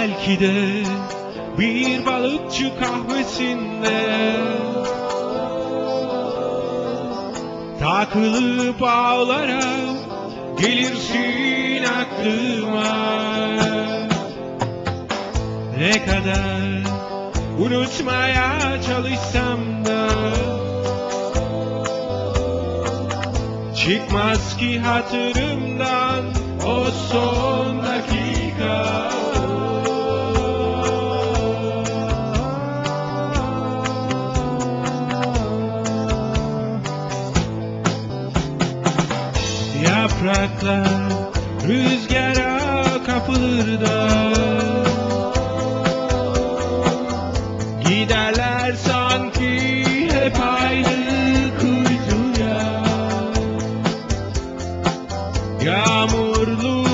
Belki de bir balıkçı kahvesinde Takılıp ağlara gelirsin aklıma. Ne kadar unutmaya çalışsam da Çıkmaz ki hatırımdan o son Yapraklar rüzgara kapılır da. Giderler sanki hep aynı kuytuya Yağmurlu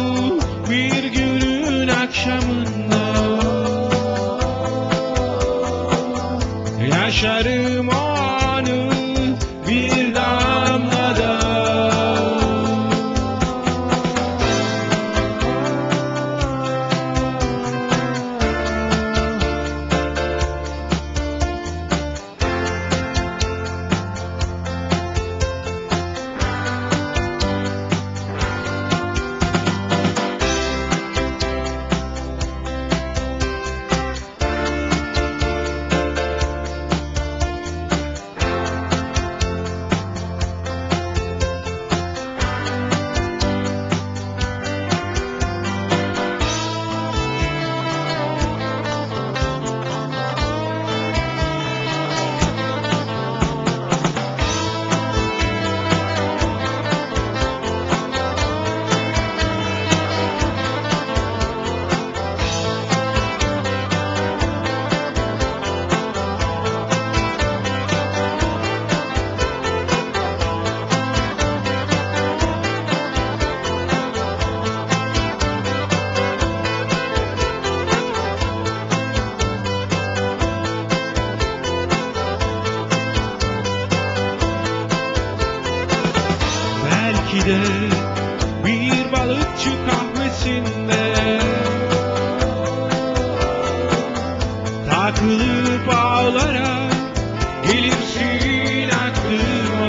bir günün akşamında Yaşarım o Takılıp ağlara gelirsin aklıma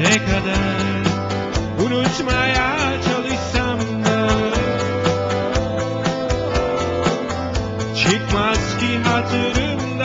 Ne kadar unutmaya çalışsam da Çıkmaz ki hatırım